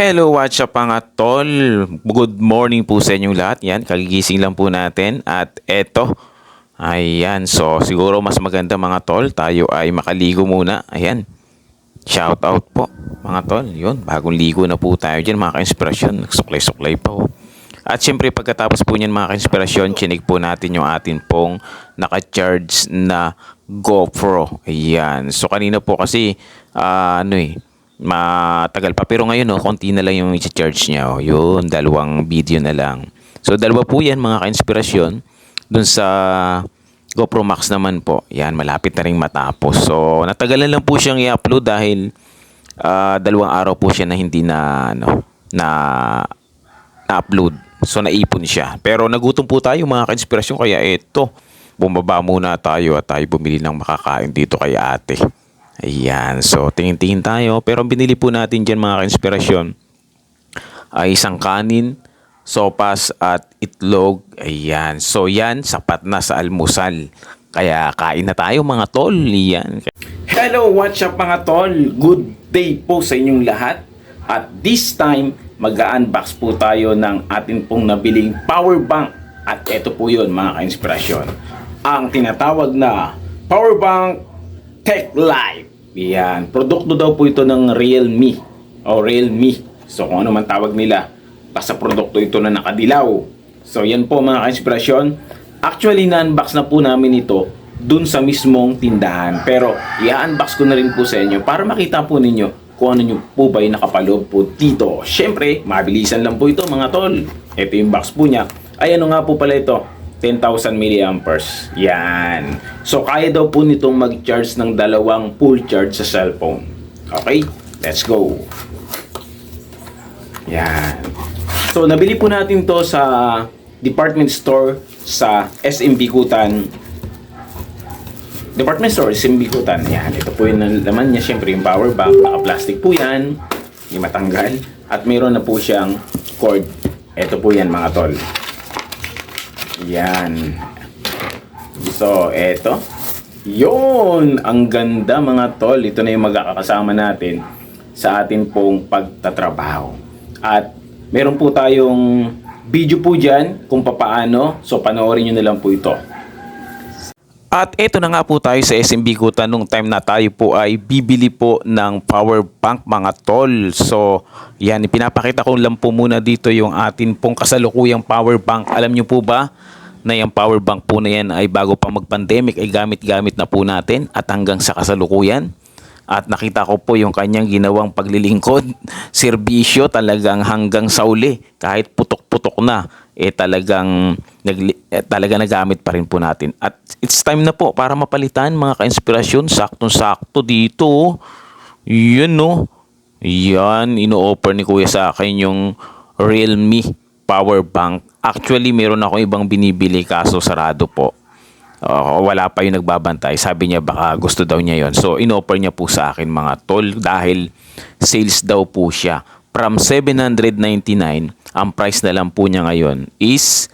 Hello, what's up mga tol? Good morning po sa inyong lahat. Yan, kagigising lang po natin. At eto, ayan. So, siguro mas maganda mga tol, tayo ay makaligo muna. Ayan. Shout out po mga tol. Yun, bagong ligo na po tayo dyan mga ka-inspirasyon. Nagsuklay-suklay pa oh. At syempre pagkatapos po niyan mga ka-inspirasyon, chinig po natin yung atin pong naka-charge na GoPro. Ayan. So kanina po kasi, ah, ano eh, matagal pa. Pero ngayon, oh, konti na lang yung i-charge niya. Oh. Yun, dalawang video na lang. So, dalawa po yan, mga ka-inspirasyon. Dun sa GoPro Max naman po. Yan, malapit na rin matapos. So, natagalan lang po siyang i-upload dahil ah, dalawang araw po siya na hindi na, ano, na, na-upload. So, naipon siya. Pero nagutom po tayo, mga ka-inspirasyon. Kaya eto, bumaba muna tayo at tayo bumili ng makakain dito kay ate. Ayan. So, tingin-tingin tayo. Pero binili po natin dyan mga ka-inspirasyon ay isang kanin, sopas at itlog. Ayan. So, yan. Sapat na sa almusal. Kaya kain na tayo mga tol. Yan. Hello, what's up mga tol? Good day po sa inyong lahat. At this time, mag-unbox po tayo ng atin pong nabiling power bank. At ito po yun mga ka-inspirasyon. Ang tinatawag na power bank Tech Life. Yan. Produkto daw po ito ng Realme. O Realme. So kung ano man tawag nila. Basta produkto ito na nakadilaw. So yan po mga ka-inspirasyon. Actually, na-unbox na po namin ito dun sa mismong tindahan. Pero i-unbox ko na rin po sa inyo para makita po ninyo kung ano nyo po ba yung nakapaloob po dito. Siyempre, mabilisan lang po ito mga tol. Ito yung box po niya. Ay ano nga po pala ito? 10,000 milliamperes. Yan. So, kaya daw po nitong mag-charge ng dalawang full charge sa cellphone. Okay? Let's go. Yan. So, nabili po natin to sa department store sa SM Bikutan. Department store, SM Bikutan. Yan. Ito po yung laman niya. Siyempre, yung power bank. Naka-plastic po yan. Hindi matanggal. At mayroon na po siyang cord. Ito po yan mga tol. Yan. So, eto. Yun! Ang ganda mga tol. Ito na yung magkakasama natin sa atin pong pagtatrabaho. At meron po tayong video po dyan kung papaano. So, panoorin nyo na lang po ito. At eto na nga po tayo sa SMB Kuta nung time na tayo po ay bibili po ng power bank mga tol. So yan, ipinapakita ko lang po muna dito yung atin pong kasalukuyang power bank. Alam nyo po ba na yung power bank po na yan ay bago pa mag-pandemic ay gamit-gamit na po natin at hanggang sa kasalukuyan. At nakita ko po yung kanyang ginawang paglilingkod, serbisyo talagang hanggang sa uli. Kahit putok-putok na, eh talagang nagli, eh, talaga nagamit pa rin po natin. At it's time na po para mapalitan mga ka-inspirasyon. Saktong-sakto dito. Yun no. Yan, ino-offer ni Kuya sa akin yung Realme power bank. Actually, meron ako ibang binibili kaso sarado po. Oo, wala pa yung nagbabantay. Sabi niya baka gusto daw niya yon. So, in-offer niya po sa akin mga tol dahil sales daw po siya. From 799, ang price na lang po niya ngayon is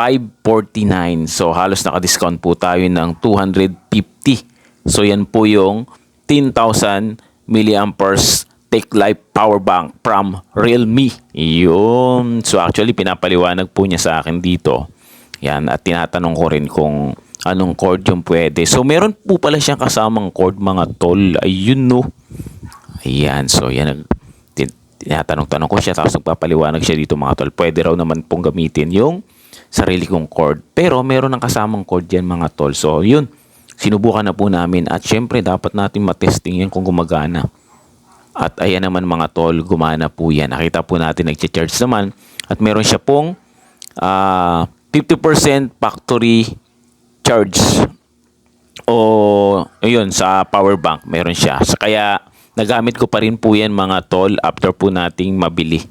549. So, halos naka-discount po tayo ng 250. So, yan po yung 10,000 milliamperes Take Life Power Bank from Realme. Yun. So, actually, pinapaliwanag po niya sa akin dito. Yan. At tinatanong ko rin kung anong cord yung pwede. So, meron po pala siyang kasamang cord, mga tol. Ayun, no. Ayan. So, yan. Tinatanong-tanong ko siya. Tapos nagpapaliwanag siya dito, mga tol. Pwede raw naman pong gamitin yung sarili kong cord. Pero, meron ng kasamang cord yan, mga tol. So, yun. Sinubukan na po namin. At syempre, dapat natin matesting yan kung gumagana. At ayan naman mga tol, gumana po yan. Nakita po natin, nag-charge naman. At meron siya pong ah, 50% factory charge. O, ayun, sa power bank, meron siya. So, kaya, nagamit ko pa rin po yan mga tol after po nating mabili.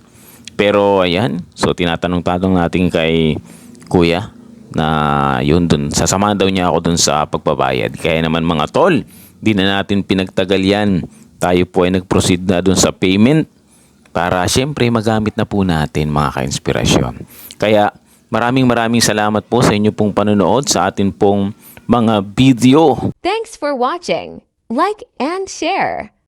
Pero, ayan, so tinatanong-tanong natin kay kuya na yun dun, sasamahan daw niya ako dun sa pagbabayad. Kaya naman mga tol, di na natin pinagtagal yan. Tayo po ay nag-proceed na dun sa payment para syempre magamit na po natin mga ka-inspirasyon. Kaya maraming maraming salamat po sa inyo pong panonood sa atin pong mga video. Thanks for watching. Like and share.